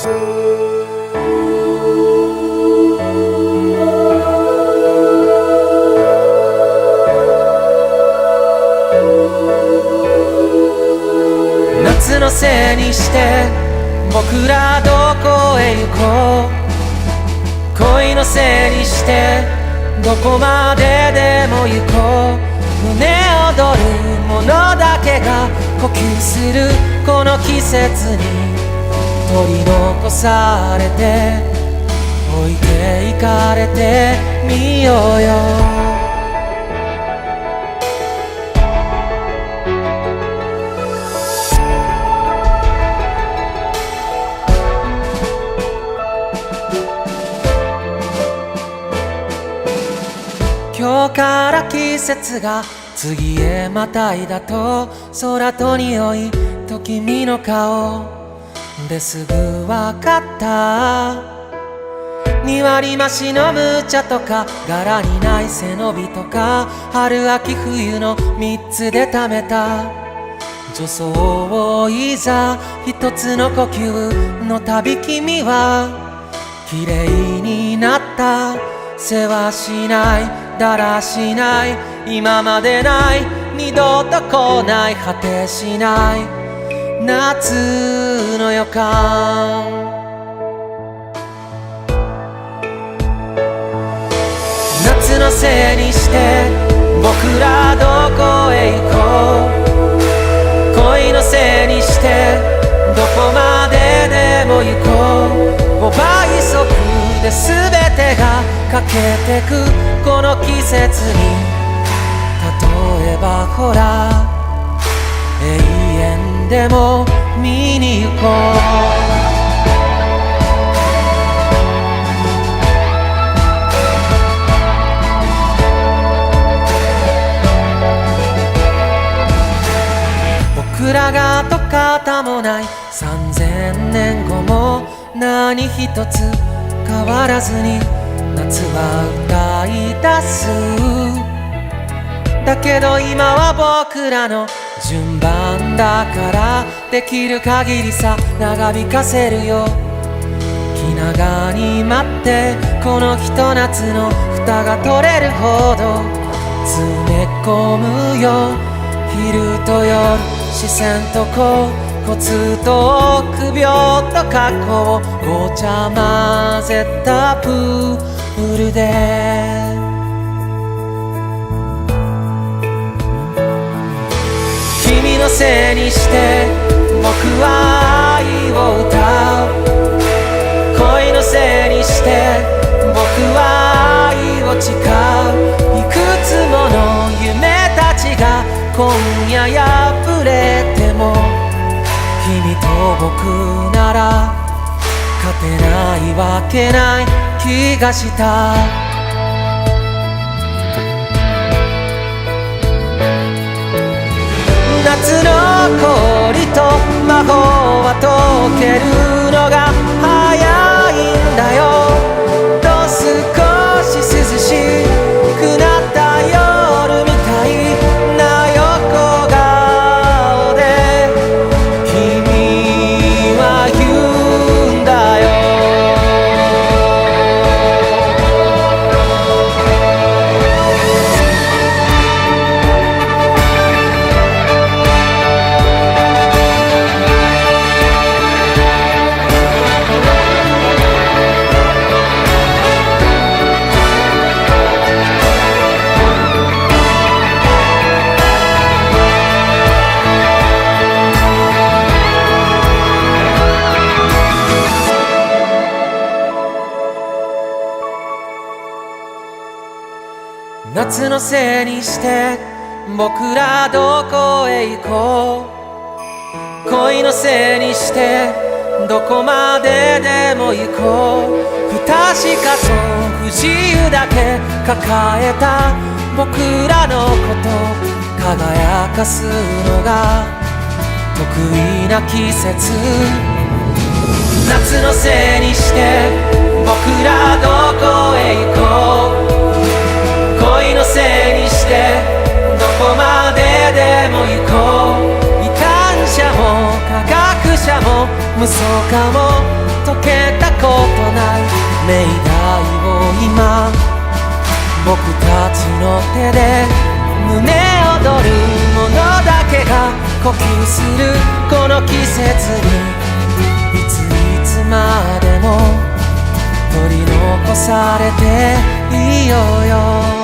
夏のせいにして僕らどこへ行こう恋のせいにしてどこまででも行こう胸躍るものだけが呼吸するこの季節に取り残されて置いていかれてみようよ。今日から季節が次へまたいだと空と匂いと君の顔。ですぐわかった。2割増しの無茶とか柄にない背伸びとか春秋冬の3つで貯めた。女装をいざ一つの呼吸の旅君は綺麗になった。世話しないだらしない今までない二度と来ない果てしない。夏の予感夏のせいにして僕らどこへ行こう恋のせいにしてどこまででも行こう5倍速で全てが欠けてくこの季節に例えばほら永遠でも見に行こう僕らがと方もない3000年後も何一つ変わらずに夏は歌い出す。だけど今は僕らの順番だからできる限りさ長引かせるよ気長に待ってこのひと夏の蓋が取れるほど詰め込むよ。昼と夜視線とこうコツと臆病と過去をごちゃ混ぜたプールで。のせいにして僕は愛を歌う。恋のせいにして僕は愛を誓う。いくつもの夢たちが今夜破れても君と僕なら勝てないわけない気がした。夏の氷と魔法は解ける夏のせいにして僕らどこへ行こう恋のせいにしてどこまででも行こう。不確かと不自由だけ抱えた僕らのこと輝かすのが得意な季節。夏のせいこう異端者も科学者も無双家も解けたことない命題を今僕たちの手で胸躍るものだけが呼吸するこの季節にいついつまでも取り残されていようよ